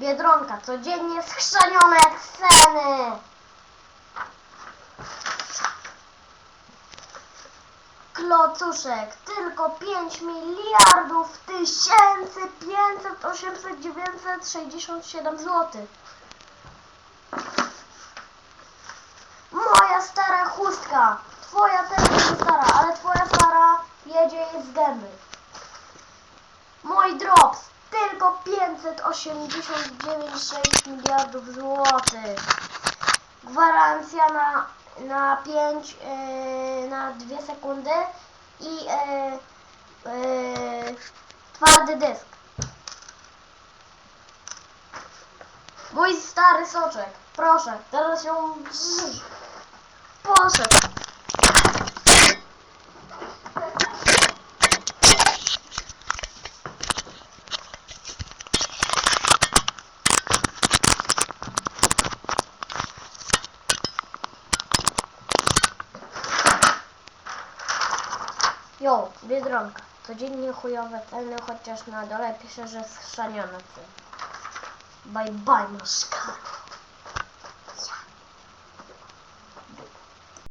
Biedronka, codziennie schrzanione ceny. Klocuszek, tylko 5 miliardów tysięcy 500, 800, 967 zł. Moja stara chustka, twoja też jest stara, ale twoja stara tylko 589,6 miliardów złotych. Gwarancja na, na 5, yy, na 2 sekundy i yy, yy, twardy dysk. Mój stary soczek, proszę, teraz ją poszedł. Jo, Biedronka. Codziennie chujowe ceny, chociaż na dole pisze, że schrzanione ceny. Bye bye, masz.